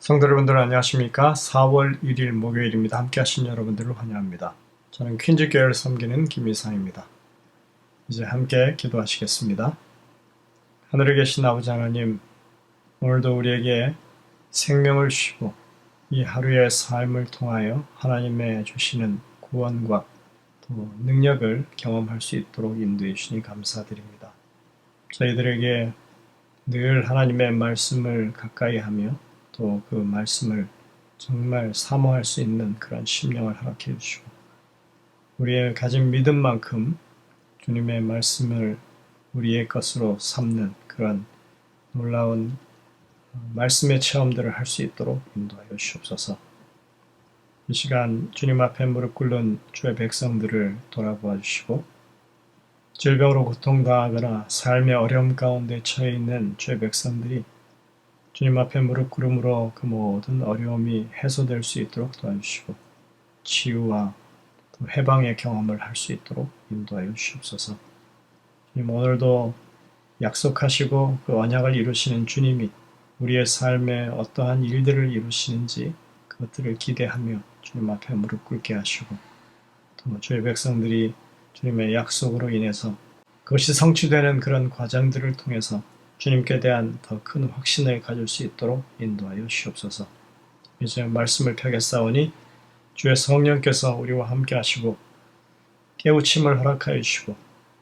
성도 여러분들 안녕하십니까? 4월 1일 목요일입니다. 함께 하신 여러분들을 환영합니다. 저는 퀸즈 교회를 섬기는 김이상입니다. 이제 함께 기도하시겠습니다. 하늘에 계신 아버지 하나님, 오늘도 우리에게 생명을 주시고 이 하루의 삶을 통하여 하나님의 주시는 구원과 또 능력을 경험할 수 있도록 인도해 주시니 감사드립니다. 저희들에게 늘 하나님의 말씀을 가까이 하며 또 그 말씀을 정말 사모할 수 있는 그런 심령을 허락해 주시고 우리의 가진 믿음만큼 주님의 말씀을 우리의 것으로 삼는 그런 놀라운 말씀의 체험들을 할 수 있도록 인도하여 주시옵소서. 이 시간 주님 앞에 무릎 꿇는 주의 백성들을 돌아보아 주시고 질병으로 고통당하거나 삶의 어려움 가운데 처해 있는 주의 백성들이 주님 앞에 무릎 꿇음으로 그 모든 어려움이 해소될 수 있도록 도와주시고 치유와 또 해방의 경험을 할 수 있도록 인도하여 주시옵소서. 주님 오늘도 약속하시고 그 언약을 이루시는 주님이 우리의 삶에 어떠한 일들을 이루시는지 그것들을 기대하며 주님 앞에 무릎 꿇게 하시고 또 주의 백성들이 주님의 약속으로 인해서 그것이 성취되는 그런 과정들을 통해서 주님께 대한 더 큰 확신을 가질 수 있도록 인도하여 주시옵소서. 이제 말씀을 펴겠사오니 주의 성령께서 우리와 함께 하시고 깨우침을 허락하여 주시고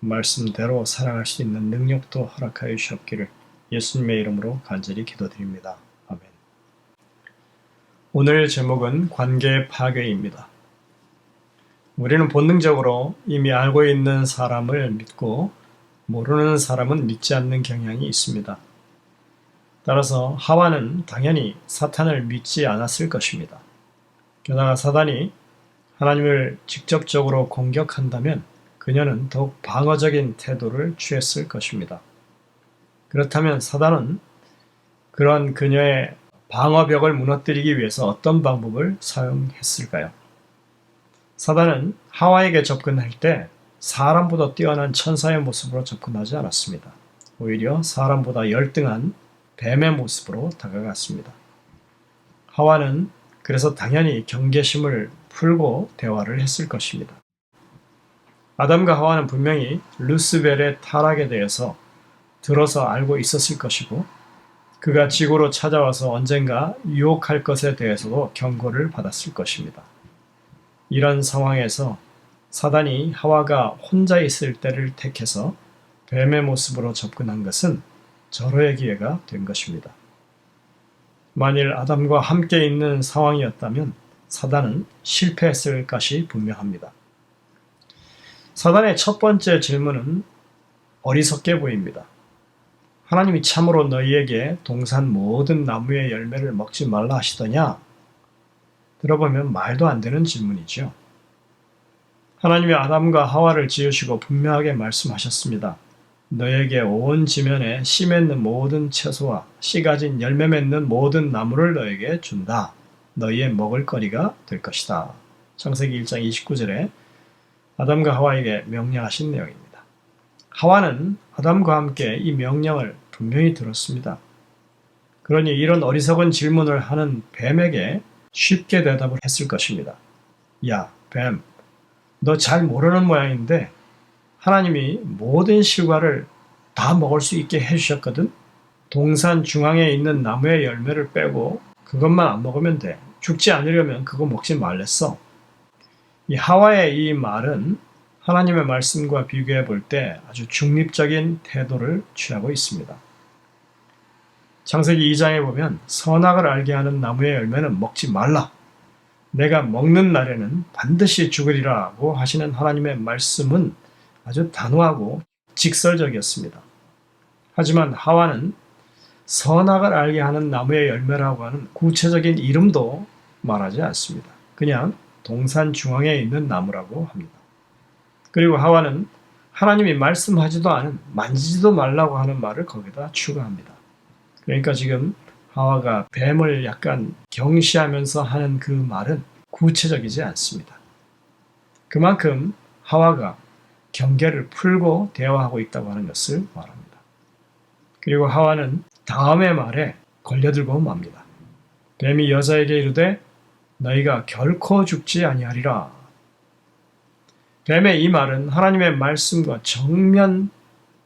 말씀대로 살아갈 수 있는 능력도 허락하여 주셨기를 예수님의 이름으로 간절히 기도드립니다. 아멘. 오늘 제목은 관계 파괴입니다. 우리는 본능적으로 이미 알고 있는 사람을 믿고 모르는 사람은 믿지 않는 경향이 있습니다. 따라서 하와는 당연히 사탄을 믿지 않았을 것입니다. 게다가 사단이 하나님을 직접적으로 공격한다면 그녀는 더욱 방어적인 태도를 취했을 것입니다. 그렇다면 사단은 그런 그녀의 방어벽을 무너뜨리기 위해서 어떤 방법을 사용했을까요? 사단은 하와에게 접근할 때 사람보다 뛰어난 천사의 모습으로 접근하지 않았습니다. 오히려 사람보다 열등한 뱀의 모습으로 다가갔습니다. 하와는 그래서 당연히 경계심을 풀고 대화를 했을 것입니다. 아담과 하와는 분명히 루스벨의 타락에 대해서 들어서 알고 있었을 것이고 그가 지구로 찾아와서 언젠가 유혹할 것에 대해서도 경고를 받았을 것입니다. 이런 상황에서 사단이 하와가 혼자 있을 때를 택해서 뱀의 모습으로 접근한 것은 절호의 기회가 된 것입니다. 만일 아담과 함께 있는 상황이었다면 사단은 실패했을 것이 분명합니다. 사단의 첫 번째 질문은 어리석게 보입니다. 하나님이 참으로 너희에게 동산 모든 나무의 열매를 먹지 말라 하시더냐? 들어보면 말도 안 되는 질문이죠. 하나님이 아담과 하와를 지으시고 분명하게 말씀하셨습니다. 너에게 온 지면에 씨 맺는 모든 채소와 씨 가진 열매 맺는 모든 나무를 너에게 준다. 너희의 먹을 거리가 될 것이다. 창세기 1장 29절에 아담과 하와에게 명령하신 내용입니다. 하와는 아담과 함께 이 명령을 분명히 들었습니다. 그러니 이런 어리석은 질문을 하는 뱀에게 쉽게 대답을 했을 것입니다. 야, 뱀, 너 잘 모르는 모양인데 하나님이 모든 실과를 다 먹을 수 있게 해주셨거든? 동산 중앙에 있는 나무의 열매를 빼고 그것만 안 먹으면 돼. 죽지 않으려면 그거 먹지 말랬어. 이 하와의 이 말은 하나님의 말씀과 비교해 볼 때 아주 중립적인 태도를 취하고 있습니다. 창세기 2장에 보면 선악을 알게 하는 나무의 열매는 먹지 말라. 내가 먹는 날에는 반드시 죽으리라고 하시는 하나님의 말씀은 아주 단호하고 직설적이었습니다. 하지만 하와는 선악을 알게 하는 나무의 열매라고 하는 구체적인 이름도 말하지 않습니다. 그냥 동산 중앙에 있는 나무라고 합니다. 그리고 하와는 하나님이 말씀하지도 않은 만지지도 말라고 하는 말을 거기다 추가합니다. 그러니까 지금 하와가 뱀을 약간 경시하면서 하는 그 말은 구체적이지 않습니다. 그만큼 하와가 경계를 풀고 대화하고 있다고 하는 것을 말합니다. 그리고 하와는 다음의 말에 걸려들고 맙니다. 뱀이 여자에게 이르되 너희가 결코 죽지 아니하리라. 뱀의 이 말은 하나님의 말씀과 정면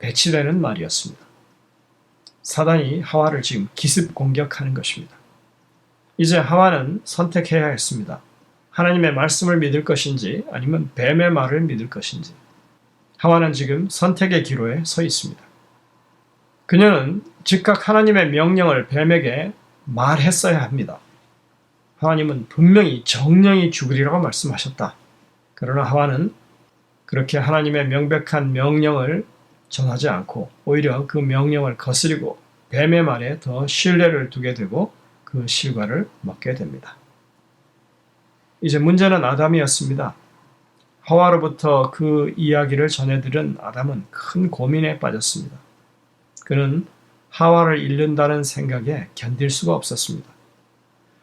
배치되는 말이었습니다. 사단이 하와를 지금 기습 공격하는 것입니다. 이제 하와는 선택해야 했습니다. 하나님의 말씀을 믿을 것인지 아니면 뱀의 말을 믿을 것인지. 하와는 지금 선택의 기로에 서 있습니다. 그녀는 즉각 하나님의 명령을 뱀에게 말했어야 합니다. 하나님은 분명히 정령이 죽으리라고 말씀하셨다. 그러나 하와는 그렇게 하나님의 명백한 명령을 전하지 않고 오히려 그 명령을 거스리고 뱀의 말에 더 신뢰를 두게 되고 그 실과를 먹게 됩니다. 이제 문제는 아담이었습니다. 하와로부터 그 이야기를 전해들은 아담은 큰 고민에 빠졌습니다. 그는 하와를 잃는다는 생각에 견딜 수가 없었습니다.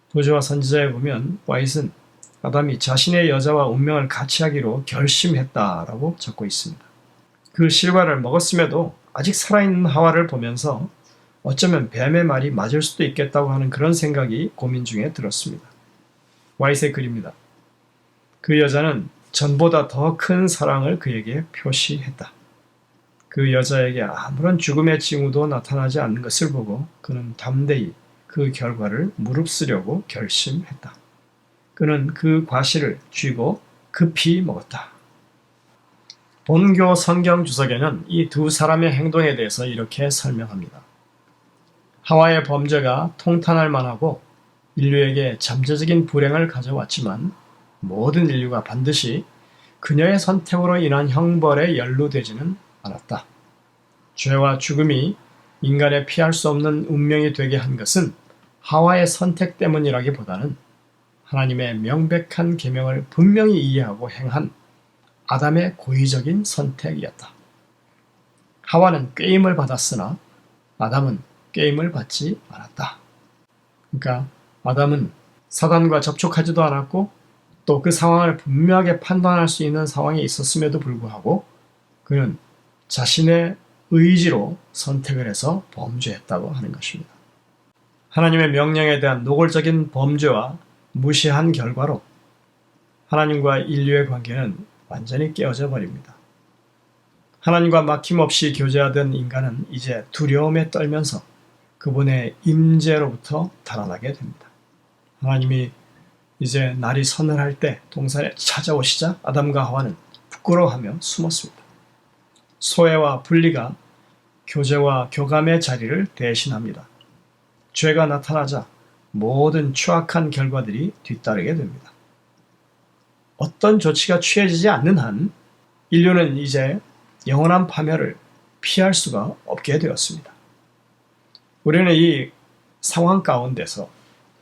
도저와 선지자에 보면 와잇은 아담이 자신의 여자와 운명을 같이 하기로 결심했다라고 적고 있습니다. 그 실과를 먹었음에도 아직 살아있는 하와를 보면서 어쩌면 뱀의 말이 맞을 수도 있겠다고 하는 그런 생각이 고민 중에 들었습니다. 와잇의 글입니다. 그 여자는 전보다 더 큰 사랑을 그에게 표시했다. 그 여자에게 아무런 죽음의 징후도 나타나지 않는 것을 보고 그는 담대히 그 결과를 무릅쓰려고 결심했다. 그는 그 과실을 쥐고 급히 먹었다. 본교 성경 주석에는 이 두 사람의 행동에 대해서 이렇게 설명합니다. 하와의 범죄가 통탄할 만하고 인류에게 잠재적인 불행을 가져왔지만 모든 인류가 반드시 그녀의 선택으로 인한 형벌에 연루되지는 않았다. 죄와 죽음이 인간의 피할 수 없는 운명이 되게 한 것은 하와의 선택 때문이라기보다는 하나님의 명백한 계명을 분명히 이해하고 행한 아담의 고의적인 선택이었다. 하와는 꾀임을 받았으나 아담은 꾀임을 받지 않았다. 그러니까 아담은 사단과 접촉하지도 않았고 또 그 상황을 분명하게 판단할 수 있는 상황에 있었음에도 불구하고 그는 자신의 의지로 선택을 해서 범죄했다고 하는 것입니다. 하나님의 명령에 대한 노골적인 범죄와 무시한 결과로 하나님과 인류의 관계는 완전히 깨어져 버립니다. 하나님과 막힘없이 교제하던 인간은 이제 두려움에 떨면서 그분의 임재로부터 달아나게 됩니다. 하나님이 이제 날이 서늘할 때 동산에 찾아오시자 아담과 하와는 부끄러워하며 숨었습니다. 소외와 분리가 교제와 교감의 자리를 대신합니다. 죄가 나타나자 모든 추악한 결과들이 뒤따르게 됩니다. 어떤 조치가 취해지지 않는 한 인류는 이제 영원한 파멸을 피할 수가 없게 되었습니다. 우리는 이 상황 가운데서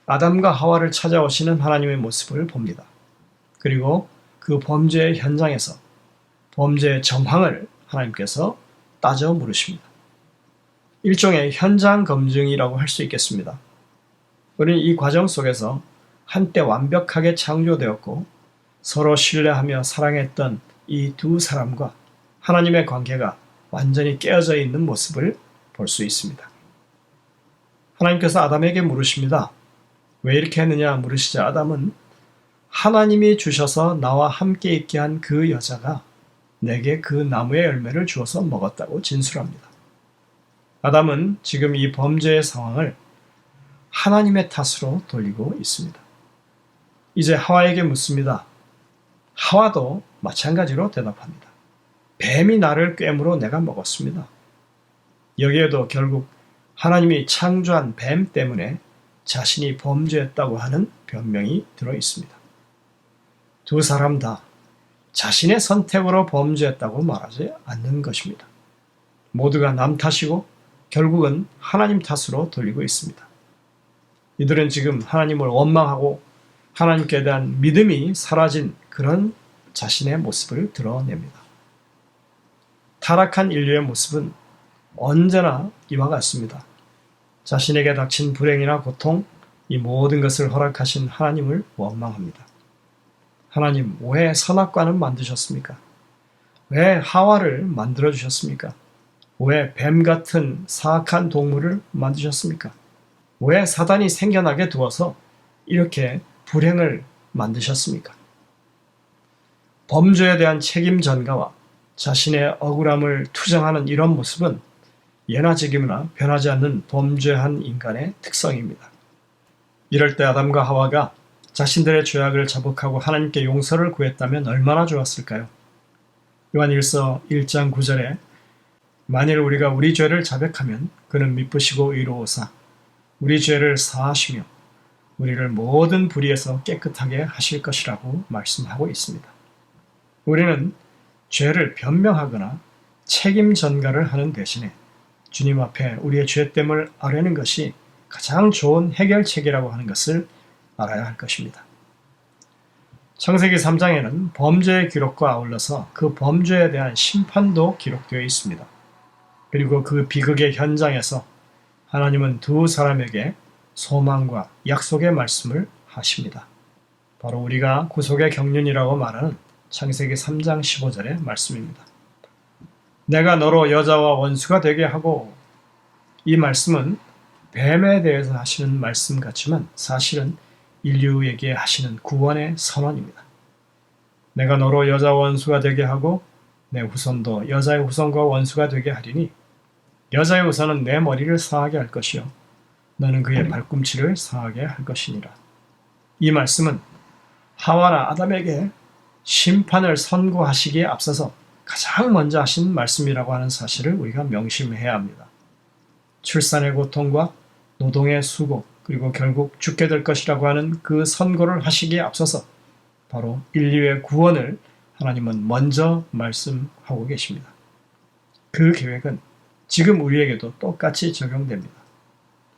아담과 하와를 찾아오시는 하나님의 모습을 봅니다. 그리고 그 범죄의 현장에서 범죄의 정황을 하나님께서 따져 물으십니다. 일종의 현장 검증이라고 할 수 있겠습니다. 우리는 이 과정 속에서 한때 완벽하게 창조되었고 서로 신뢰하며 사랑했던 이 두 사람과 하나님의 관계가 완전히 깨어져 있는 모습을 볼 수 있습니다. 하나님께서 아담에게 물으십니다. 왜 이렇게 했느냐 물으시자 아담은 하나님이 주셔서 나와 함께 있게 한 그 여자가 내게 그 나무의 열매를 주어서 먹었다고 진술합니다. 아담은 지금 이 범죄의 상황을 하나님의 탓으로 돌리고 있습니다. 이제 하와에게 묻습니다. 하와도 마찬가지로 대답합니다. 뱀이 나를 꿰물어 내가 먹었습니다. 여기에도 결국 하나님이 창조한 뱀 때문에 자신이 범죄했다고 하는 변명이 들어 있습니다. 두 사람 다 자신의 선택으로 범죄했다고 말하지 않는 것입니다. 모두가 남 탓이고 결국은 하나님 탓으로 돌리고 있습니다. 이들은 지금 하나님을 원망하고 하나님께 대한 믿음이 사라진 그런 자신의 모습을 드러냅니다. 타락한 인류의 모습은 언제나 이와 같습니다. 자신에게 닥친 불행이나 고통, 이 모든 것을 허락하신 하나님을 원망합니다. 하나님, 왜 선악과는 만드셨습니까? 왜 하와를 만들어 주셨습니까? 왜 뱀 같은 사악한 동물을 만드셨습니까? 왜 사단이 생겨나게 두어서 이렇게 불행을 만드셨습니까? 범죄에 대한 책임 전가와 자신의 억울함을 투정하는 이런 모습은 예나 지금이나 변하지 않는 범죄한 인간의 특성입니다. 이럴 때 아담과 하와가 자신들의 죄악을 자복하고 하나님께 용서를 구했다면 얼마나 좋았을까요? 요한 1서 1장 9절에 만일 우리가 우리 죄를 자백하면 그는 미쁘시고 의로우사 우리 죄를 사하시며 우리를 모든 불의에서 깨끗하게 하실 것이라고 말씀하고 있습니다. 우리는 죄를 변명하거나 책임 전가를 하는 대신에 주님 앞에 우리의 죄됨을 아뢰는 것이 가장 좋은 해결책이라고 하는 것을 알아야 할 것입니다. 창세기 3장에는 범죄의 기록과 아울러서 그 범죄에 대한 심판도 기록되어 있습니다. 그리고 그 비극의 현장에서 하나님은 두 사람에게 소망과 약속의 말씀을 하십니다. 바로 우리가 구속의 경륜이라고 말하는 창세기 3장 15절의 말씀입니다. 내가 너로 여자와 원수가 되게 하고 이 말씀은 뱀에 대해서 하시는 말씀 같지만 사실은 인류에게 하시는 구원의 선언입니다. 내가 너로 여자 원수가 되게 하고 내 후손도 여자의 후손과 원수가 되게 하리니 여자의 후손은 내 머리를 상하게 할 것이요 너는 그의 발꿈치를 상하게 할 것이니라. 이 말씀은 하와나 아담에게 심판을 선고하시기에 앞서서 가장 먼저 하신 말씀이라고 하는 사실을 우리가 명심해야 합니다. 출산의 고통과 노동의 수고, 그리고 결국 죽게 될 것이라고 하는 그 선고를 하시기에 앞서서 바로 인류의 구원을 하나님은 먼저 말씀하고 계십니다. 그 계획은 지금 우리에게도 똑같이 적용됩니다.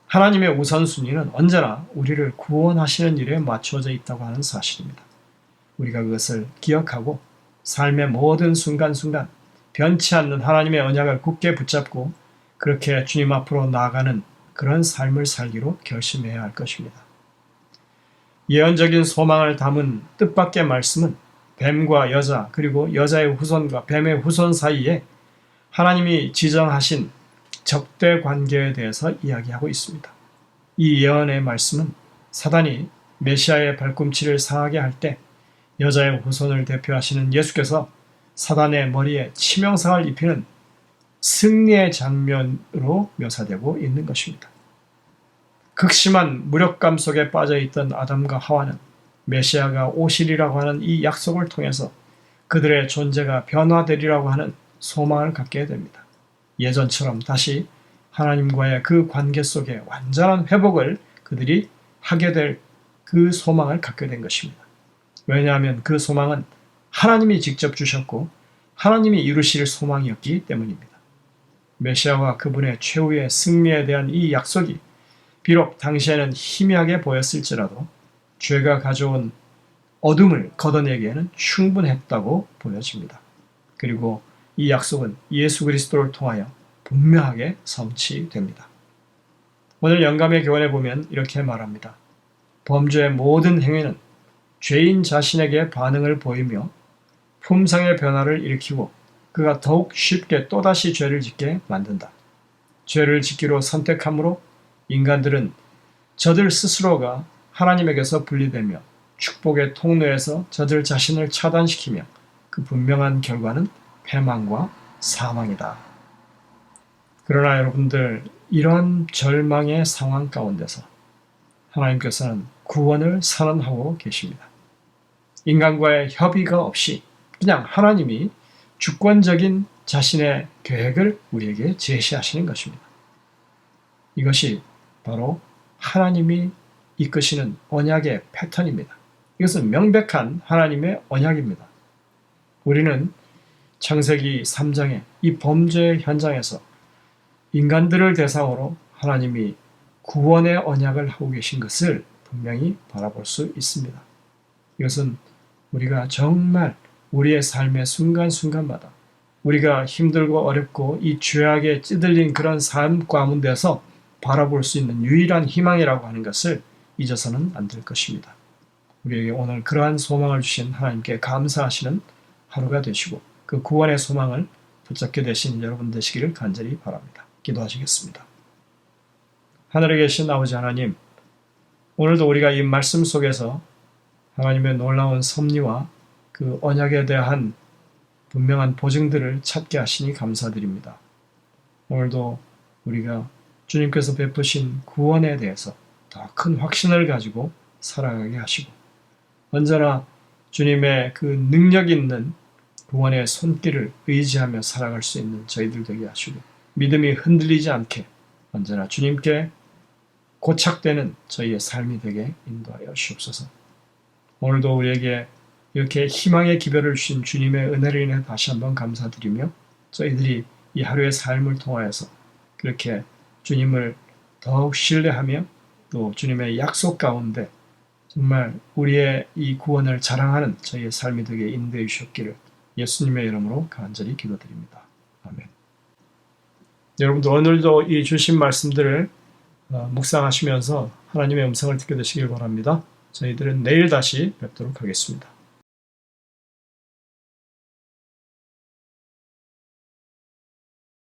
하나님의 우선순위는 언제나 우리를 구원하시는 일에 맞춰져 있다고 하는 사실입니다. 우리가 그것을 기억하고 삶의 모든 순간순간 변치 않는 하나님의 언약을 굳게 붙잡고 그렇게 주님 앞으로 나아가는 그런 삶을 살기로 결심해야 할 것입니다. 예언적인 소망을 담은 뜻밖의 말씀은 뱀과 여자 그리고 여자의 후손과 뱀의 후손 사이에 하나님이 지정하신 적대 관계에 대해서 이야기하고 있습니다. 이 예언의 말씀은 사단이 메시아의 발꿈치를 상하게 할 때 여자의 후손을 대표하시는 예수께서 사단의 머리에 치명상을 입히는 승리의 장면으로 묘사되고 있는 것입니다. 극심한 무력감 속에 빠져 있던 아담과 하와는 메시아가 오실이라고 하는 이 약속을 통해서 그들의 존재가 변화되리라고 하는 소망을 갖게 됩니다. 예전처럼 다시 하나님과의 그 관계 속에 완전한 회복을 그들이 하게 될 그 소망을 갖게 된 것입니다. 왜냐하면 그 소망은 하나님이 직접 주셨고 하나님이 이루실 소망이었기 때문입니다. 메시아와 그분의 최후의 승리에 대한 이 약속이 비록 당시에는 희미하게 보였을지라도 죄가 가져온 어둠을 걷어내기에는 충분했다고 보여집니다. 그리고 이 약속은 예수 그리스도를 통하여 분명하게 성취됩니다. 오늘 영감의 교훈에 보면 이렇게 말합니다. 범죄의 모든 행위는 죄인 자신에게 반응을 보이며 품성의 변화를 일으키고 그가 더욱 쉽게 또다시 죄를 짓게 만든다. 죄를 짓기로 선택함으로 인간들은 저들 스스로가 하나님에게서 분리되며 축복의 통로에서 저들 자신을 차단시키며 그 분명한 결과는 패망과 사망이다. 그러나 여러분들 이러한 절망의 상황 가운데서 하나님께서는 구원을 선언하고 계십니다. 인간과의 협의가 없이 그냥 하나님이 주권적인 자신의 계획을 우리에게 제시하시는 것입니다. 이것이 바로 하나님이 이끄시는 언약의 패턴입니다. 이것은 명백한 하나님의 언약입니다. 우리는 창세기 3장의 이 범죄 현장에서 인간들을 대상으로 하나님이 구원의 언약을 하고 계신 것을 분명히 바라볼 수 있습니다. 이것은 우리가 정말 우리의 삶의 순간순간마다 우리가 힘들고 어렵고 이 죄악에 찌들린 그런 삶 가운데서 바라볼 수 있는 유일한 희망이라고 하는 것을 잊어서는 안 될 것입니다. 우리에게 오늘 그러한 소망을 주신 하나님께 감사하시는 하루가 되시고 그 구원의 소망을 붙잡게 되신 여러분 되시기를 간절히 바랍니다. 기도하시겠습니다. 하늘에 계신 아버지 하나님, 오늘도 우리가 이 말씀 속에서 하나님의 놀라운 섭리와 그 언약에 대한 분명한 보증들을 찾게 하시니 감사드립니다. 오늘도 우리가 주님께서 베푸신 구원에 대해서 더 큰 확신을 가지고 살아가게 하시고 언제나 주님의 그 능력 있는 구원의 손길을 의지하며 살아갈 수 있는 저희들 되게 하시고 믿음이 흔들리지 않게 언제나 주님께 고착되는 저희의 삶이 되게 인도하여 주옵소서. 오늘도 우리에게 이렇게 희망의 기별을 주신 주님의 은혜를 인해 다시 한번 감사드리며 저희들이 이 하루의 삶을 통하여서 그렇게 주님을 더욱 신뢰하며 또 주님의 약속 가운데 정말 우리의 이 구원을 자랑하는 저희의 삶이 되게 인도해 주셨기를 예수님의 이름으로 간절히 기도드립니다. 아멘. 여러분도 오늘도 이 주신 말씀들을 어, 묵상하시면서 하나님의 음성을 듣게 되시길 바랍니다. 저희들은 내일 다시 뵙도록 하겠습니다.